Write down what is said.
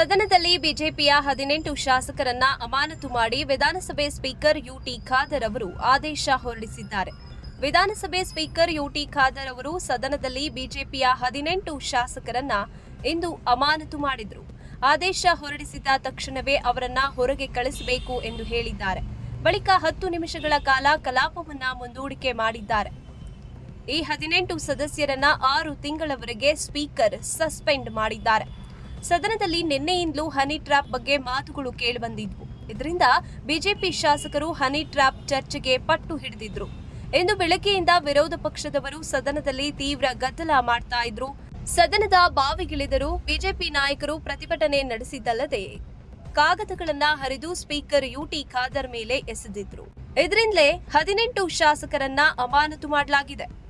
ಸದನದಲ್ಲಿ ಬಿಜೆಪಿಯ ಹದಿನೆಂಟು ಶಾಸಕರನ್ನ ಅಮಾನತು ಮಾಡಿ ವಿಧಾನಸಭೆ ಸ್ಪೀಕರ್ ಯುಟಿ ಖಾದರ್ ಅವರು ಆದೇಶ ಹೊರಡಿಸಿದ್ದಾರೆ. ವಿಧಾನಸಭೆ ಸ್ಪೀಕರ್ ಯುಟಿ ಖಾದರ್ ಅವರು ಸದನದಲ್ಲಿ ಬಿಜೆಪಿಯ ಹದಿನೆಂಟು ಶಾಸಕರನ್ನ ಇಂದು ಅಮಾನತು ಮಾಡಿದರು. ಆದೇಶ ಹೊರಡಿಸಿದ ತಕ್ಷಣವೇ ಅವರನ್ನ ಹೊರಗೆ ಕಳಿಸಬೇಕು ಎಂದು ಹೇಳಿದ್ದಾರೆ. ಬಳಿಕ ಹತ್ತು ನಿಮಿಷಗಳ ಕಾಲ ಕಲಾಪವನ್ನ ಮುಂದೂಡಿಕೆ ಮಾಡಿದ್ದಾರೆ. ಈ ಹದಿನೆಂಟು ಸದಸ್ಯರನ್ನ ಆರು ತಿಂಗಳವರೆಗೆ ಸ್ಪೀಕರ್ ಸಸ್ಪೆಂಡ್ ಮಾಡಿದ್ದಾರೆ. ಸದನದಲ್ಲಿ ನಿನ್ನೆಯಿಂದಲೂ ಹನಿ ಟ್ರ್ಯಾಪ್ ಬಗ್ಗೆ ಮಾತುಗಳು ಕೇಳಿಬಂದಿದ್ವು. ಇದರಿಂದ ಬಿಜೆಪಿ ಶಾಸಕರು ಹನಿ ಟ್ರ್ಯಾಪ್ ಚರ್ಚೆಗೆ ಪಟ್ಟು ಹಿಡಿದಿದ್ರು. ಇಂದು ಬೆಳಗ್ಗೆಯಿಂದ ವಿರೋಧ ಪಕ್ಷದವರು ಸದನದಲ್ಲಿ ತೀವ್ರ ಗದ್ದಲ ಮಾಡ್ತಾ ಇದ್ರು. ಸದನದ ಬಾವಿಗಿಳಿದರು ಬಿಜೆಪಿ ನಾಯಕರು ಪ್ರತಿಭಟನೆ ನಡೆಸಿದ್ದಲ್ಲದೆ ಕಾಗದಗಳನ್ನ ಹರಿದು ಸ್ಪೀಕರ್ ಯುಟಿ ಖಾದರ್ ಮೇಲೆ ಎಸೆದಿದ್ರು. ಇದರಿಂದಲೇ ಹದಿನೆಂಟು ಶಾಸಕರನ್ನ ಅಮಾನತು ಮಾಡಲಾಗಿದೆ.